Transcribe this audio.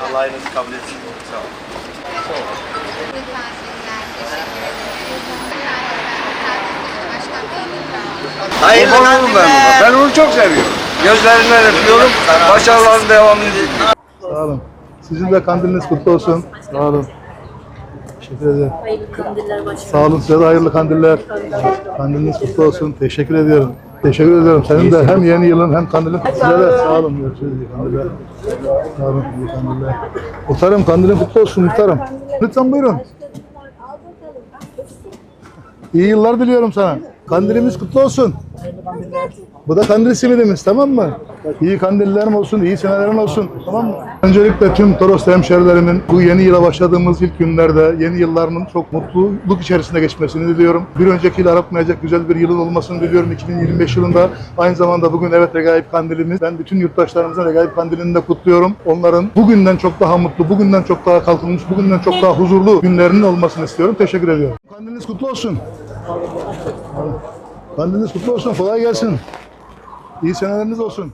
Allah kabul etsin. Sağ olun. Hayırlı Kurban olurum ben ona. Ben onu çok seviyorum. Gözlerinden öpüyorum. Başarıların devamını diliyorum. Sağ olun. Sizin de kandiliniz kutlu olsun. Sağ olun. Teşekkür ederim. Hayırlı kandiller başkanım. Sağ olun size de hayırlı kandiller. Kandiliniz kutlu olsun. Teşekkür ediyorum. Teşekkür ediyorum. Senin de hem yeni yılın hem kandilin. Size de sağ olun. Görüşürüz. İyi kandiller. Sağ olun. iyi kandiller. Muhtarım kandilin kutlu olsun muhtarım. Lütfen buyurun. İyi yıllar diliyorum sana. Kandilimiz kutlu olsun. Bu da kandil simidimiz tamam mı? İyi kandillerim olsun, iyi senelerin olsun tamam mı? Öncelikle tüm Toros hemşerilerimin bu yeni yıla başladığımız ilk günlerde yeni yıllarının çok mutluluk içerisinde geçmesini diliyorum. Bir önceki yıl aratmayacak güzel bir yılın olmasını diliyorum 2025 yılında. Aynı zamanda bugün evet Regaip Kandilimiz. Ben bütün yurttaşlarımızın Regaip Kandilini de kutluyorum. Onların bugünden çok daha mutlu, bugünden çok daha kalkınmış, bugünden çok daha huzurlu günlerinin olmasını istiyorum. Teşekkür ediyorum. Kandiliniz kutlu olsun. Kandiliniz kutlu olsun. Kolay gelsin. İyi seneleriniz olsun.